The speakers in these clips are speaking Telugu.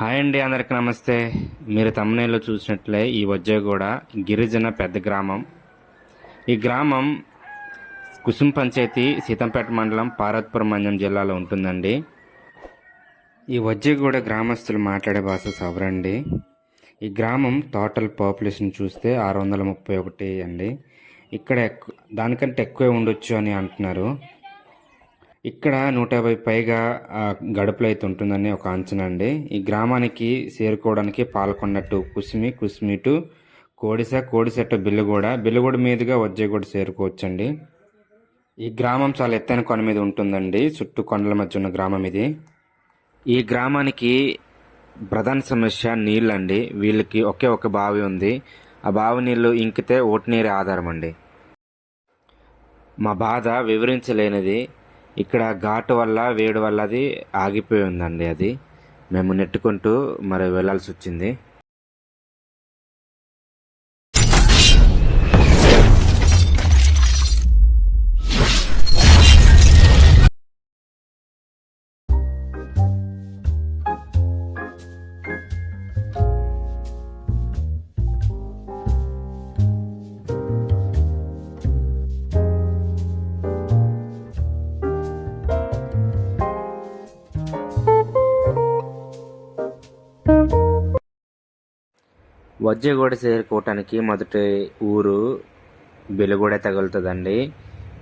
హాయ్ అండి అందరికి నమస్తే. మీరు తమ్నేలో చూసినట్లే ఈ వజ్జగూడ గిరిజన పెద్ద గ్రామం. ఈ గ్రామం కుసుం పంచాయతీ సీతంపేట మండలం పారత్పురం మంజం జిల్లాలో ఉంటుందండి. ఈ వజ్జగూడ గ్రామస్తులు మాట్లాడే భాష సవరండి. ఈ గ్రామం టోటల్ పాపులేషన్ చూస్తే ఆరు వందల ముప్పై ఒకటి అండి. ఇక్కడ ఎక్కు దానికంటే ఎక్కువే ఉండొచ్చు అని అంటున్నారు. ఇక్కడ నూట యాభై పైగా గడుపులు అయితే ఉంటుందని ఒక అంచనా అండి. ఈ గ్రామానికి చేరుకోవడానికి Palkonda to Kusimi Kusimi to Kodisa Kodisa to Billuguda Billuguda మీదుగా వజ్జగూడ చేరుకోవచ్చండి. ఈ గ్రామం చాలా ఎత్తైన కొండ మీద ఉంటుందండి. చుట్టూ కొండల మధ్య ఉన్న గ్రామం ఇది. ఈ గ్రామానికి ప్రధాన సమస్య నీళ్ళండి. వీళ్ళకి ఒకే ఒక బావి ఉంది. ఆ బావి నీళ్ళు ఇంకితే ఓటు నీరే ఆధారం అండి. మా బాధ వివరించలేనిది. ఇక్కడ ఘాటు వల్ల వేడి వల్ల అది ఆగిపోయి ఉందండి అది. మేము నెట్టుకుంటూ మరి వెళ్ళాల్సి వచ్చింది. వజ్జగూడ చేరుకోవటానికి మొదటి ఊరు బిలుగూడ తగులుతుందండి.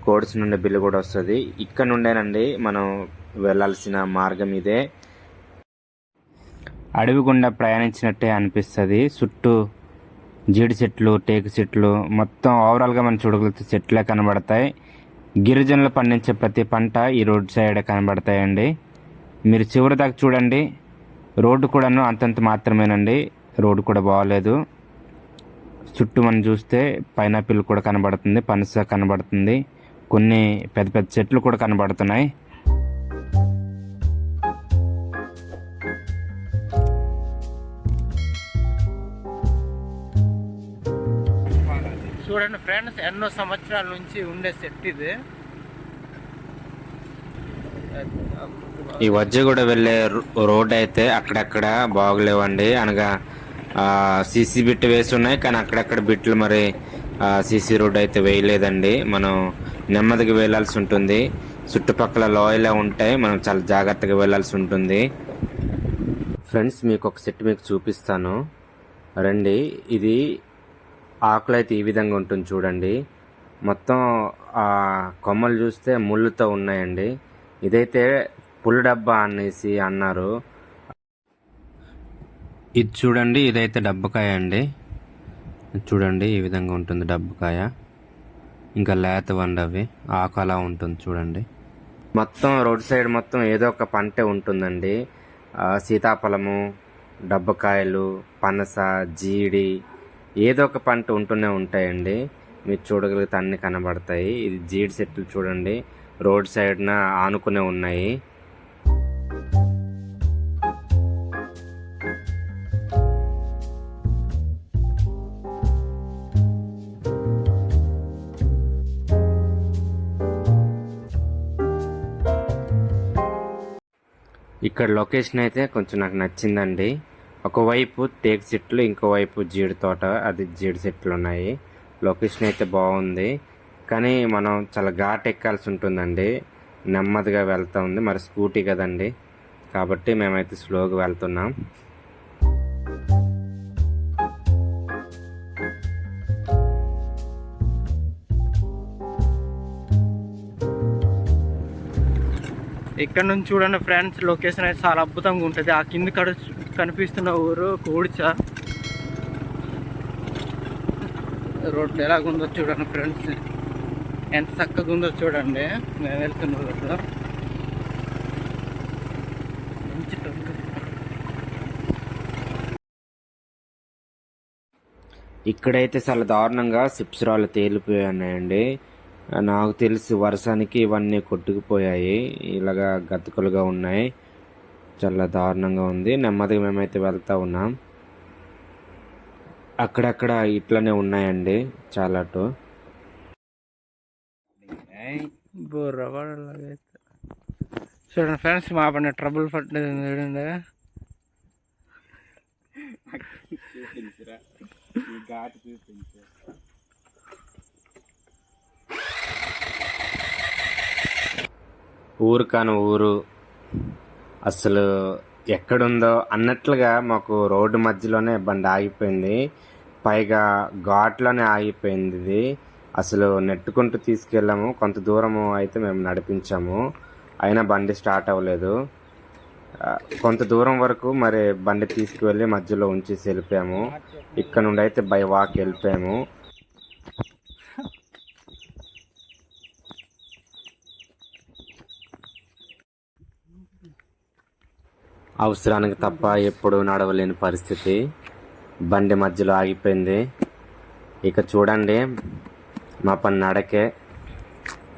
కోడ్స్ నుండి బిలుగూడ వస్తుంది. ఇక్కడ నుండేనండి మనం వెళ్ళాల్సిన మార్గం ఇదే. అడవి గుండా ప్రయాణించినట్టే అనిపిస్తుంది. చుట్టూ జీడి చెట్లు టేకు చెట్లు మొత్తం ఓవరాల్గా మనం చూడగలిగితే చెట్లే కనబడతాయి. గిరిజనులు పండించే ప్రతి పంట ఈ రోడ్ సైడ్ కనబడతాయండి. మీరు చివరి దాకా చూడండి. రోడ్డు కూడాను అంతంత మాత్రమేనండి. రోడ్డు కూడా బాగలేదు చుట్టూ మనం చూస్తే పైనాపిల్ కూడా కనబడుతుంది పనస కనబడుతుంది కొన్ని పెద్ద పెద్ద చెట్లు కూడా కనబడుతున్నాయి. చూడండి ఫ్రెండ్స్ ఎన్నో సంవత్సరాల నుంచి ఉండే సెట్ ఇది. ఈ వజ్జగూడ వెళ్ళే రో- రోడ్ అయితే అక్కడక్కడ బాగలేవండి. అనగా సీసీ బిట్ వేసి ఉన్నాయి కానీ అక్కడక్కడ బిట్లు మరి సీసీ రోడ్ అయితే వేయలేదండి. మనం నెమ్మదిగా వెళ్ళాల్సి ఉంటుంది. చుట్టుపక్కల లోయలే ఉంటాయి మనం చాలా జాగ్రత్తగా వెళ్ళాల్సి ఉంటుంది. ఫ్రెండ్స్ మీకు ఒక సెట్ మీకు చూపిస్తాను. రండి ఇది ఆకులు అయితే ఈ విధంగా ఉంటుంది చూడండి. మొత్తం ఆ కొమ్మలు చూస్తే ముళ్ళుతో ఉన్నాయండి. ఇదైతే పుల్ల డబ్బా అనేసి అన్నారు. ఇది చూడండి ఇదైతే డబ్బకాయ అండి. చూడండి ఈ విధంగా ఉంటుంది డబ్బకాయ. ఇంకా లేత వండి అవి ఆకు అలా ఉంటుంది చూడండి. మొత్తం రోడ్ సైడ్ మొత్తం ఏదో ఒక పంటే ఉంటుందండి. సీతాఫలము డబ్బకాయలు పనస జీడి ఏదో ఒక పంట ఉంటూనే ఉంటాయండి. మీరు చూడగలిగితే అన్ని కనబడతాయి. ఇది జీడి చెట్లు చూడండి. రోడ్ సైడ్న ఆనుకునే ఉన్నాయి. ఇక్కడ లొకేషన్ అయితే కొంచెం నాకు నచ్చిందండి. ఒకవైపు టేక్ చెట్లు ఇంకోవైపు జీడి తోట అది జీడి చెట్లు ఉన్నాయి. లొకేషన్ అయితే బాగుంది. కానీ మనం చాలా ఘాట్ ఎక్కాల్సి ఉంటుందండి. నెమ్మదిగా వెళ్తా ఉంది. మరి స్కూటీ కదండి. కాబట్టి మేమైతే స్లోగా వెళ్తున్నాం. ఇక్కడ నుంచి చూడండి ఫ్రెండ్స్ లొకేషన్ అయితే చాలా అద్భుతంగా ఉంటుంది. ఆ కింద కడ కనిపిస్తున్న ఊరు కోడిచ. రోడ్డు ఎలాగుందో చూడండి ఫ్రెండ్స్. ఎంత చక్కగా ఉందో చూడండి. మేము వెళ్తున్న రోడ్డు ఇక్కడైతే చాలా దారుణంగా సిప్స్ రాళ్ళు తేలిపోయి ఉన్నాయండి. నాకు తెలిసి వర్షానికి ఇవన్నీ కొట్టుకుపోయాయి. ఇలాగా గతుకులుగా ఉన్నాయి. చాలా దారుణంగా ఉంది. నెమ్మదిగా మేమైతే వెళ్తా ఉన్నాం. అక్కడక్కడ ఇట్లనే ఉన్నాయండి చాలా పడలాగైతే చూడండి ఫ్రెండ్స్ మా పడిన ట్రబుల్ పట్టలేదు చూడండి. చూపించురా ఈ ఘాటు ఊరు కాని ఊరు అసలు ఎక్కడుందో అన్నట్లుగా మాకు రోడ్డు మధ్యలోనే బండి ఆగిపోయింది. పైగా ఘాట్లోనే ఆగిపోయింది ఇది. అసలు నెట్టుకుంటూ తీసుకెళ్ళాము. కొంత దూరము అయితే మేము నడిపించాము. అయినా బండి స్టార్ట్ అవ్వలేదు. కొంత దూరం వరకు మరి బండి తీసుకువెళ్ళి మధ్యలో ఉంచేసి వెళ్ళిపోయాము. ఇక్కడ నుండి అయితే బై వాక్ వెళ్ళిపోయాము. అవసరానికి తప్ప ఎప్పుడు నడవలేని పరిస్థితి. బండి మధ్యలో ఆగిపోయింది. ఇక చూడండి మా పని నడకే.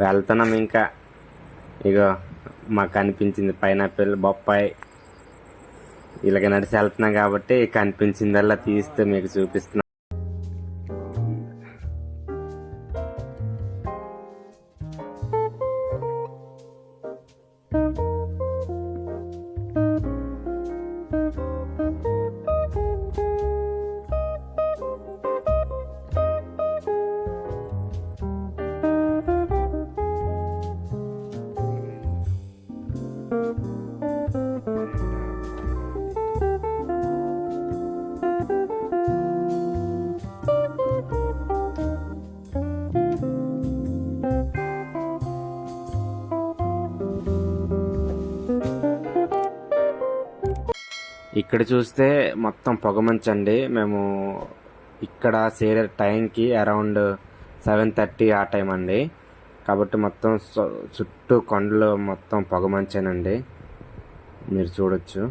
వెళ్తున్నాం ఇంకా. ఇగో మాకు కనిపించింది పైనాపిల్ బొప్పాయి. ఇలాగ నడిచి వెళ్తున్నాం కాబట్టి కనిపించిందల్లా తీస్తే మీకు చూపిస్తున్నాం ఇక్కడ చూస్తే మొత్తం పొగమంచు అండి మేము ఇక్కడ చేరే టైంకి అరౌండ్ సెవెన్ థర్టీ ఆ టైం అండి. కాబట్టి మొత్తం చుట్టూ కొండలు మొత్తం పొగమంచేనండి. మీరు చూడొచ్చు.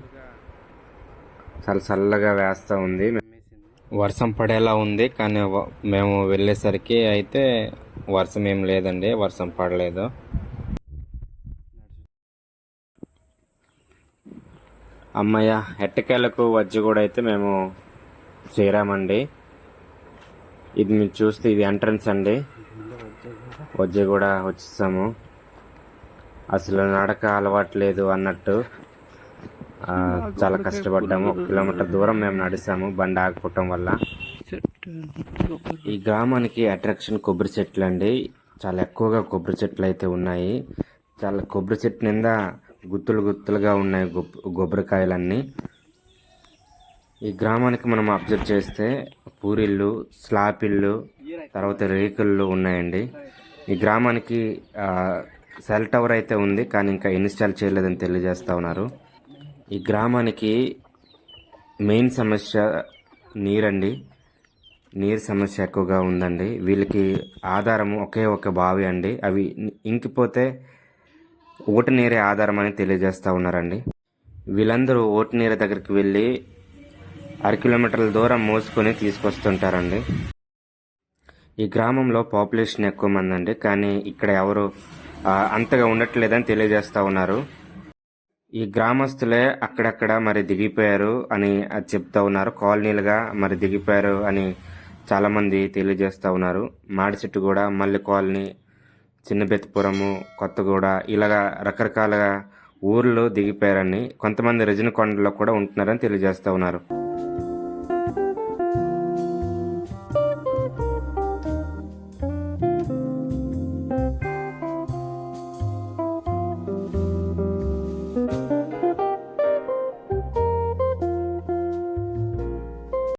చాలా చల్లగా వేస్తూ ఉంది. వర్షం పడేలా ఉంది కానీ మేము వెళ్ళేసరికి అయితే వర్షం ఏం లేదండి. వర్షం పడలేదు. అమ్మయ్య ఎట్టకేలకు వచ్చి కూడా అయితే మేము చేరామండి. ఇది మీరు చూస్తే ఇది ఎంట్రన్స్ అండి. వచ్చి కూడా వచ్చేసాము. అసలు నడక అలవాట్లేదు అన్నట్టు. చాలా కష్టపడ్డాము. ఒక కిలోమీటర్ దూరం మేము నడిచాము బండి ఆగిపోవటం వల్ల. ఈ గ్రామానికి అట్రాక్షన్ కొబ్బరి చెట్లు అండి చాలా ఎక్కువగా కొబ్బరి చెట్లు అయితే ఉన్నాయి. చాలా కొబ్బరి చెట్టు నిండా గుత్తులు గుత్తులుగా ఉన్నాయి కొబ్బరికాయలన్నీ ఈ గ్రామానికి మనం అబ్జర్వ్ చేస్తే పూరిళ్ళు స్లాబ్ ఇళ్ళు తర్వాత రేకుళ్ళు ఉన్నాయండి. ఈ గ్రామానికి సెల్ టవర్ అయితే ఉంది కానీ ఇంకా ఇన్స్టాల్ చేయలేదని తెలియజేస్తూ ఉన్నారు. ఈ గ్రామానికి మెయిన్ సమస్య నీరండి. నీరు సమస్య ఎక్కువగా ఉందండి. వీళ్ళకి ఆధారం ఒకే ఒక బావి అండి. అవి ఇంకిపోతే ఓటు నీరే ఆధారం అని తెలియజేస్తూ ఉన్నారండి. వీళ్ళందరూ ఓటు నీరు దగ్గరికి వెళ్ళి అర కిలోమీటర్ల దూరం మోసుకొని తీసుకొస్తుంటారండి. ఈ గ్రామంలో పాపులేషన్ ఎక్కువ మంది అండి. కానీ ఇక్కడ ఎవరు అంతగా ఉండట్లేదని తెలియజేస్తూ ఉన్నారు. ఈ గ్రామస్తులే అక్కడక్కడ మరి దిగిపోయారు అని అది చెప్తా ఉన్నారు. కాలనీలుగా మరి దిగిపోయారు అని చాలామంది తెలియజేస్తూ ఉన్నారు. మాడి చెట్టు కూడా మల్లి కాలనీ చిన్నబెత్తపురము కొత్తగూడ ఇలాగా రకరకాలుగా ఊర్లు దిగిపోయారని కొంతమంది రజనకొండలో కూడా ఉంటున్నారని తెలియజేస్తూ ఉన్నారు.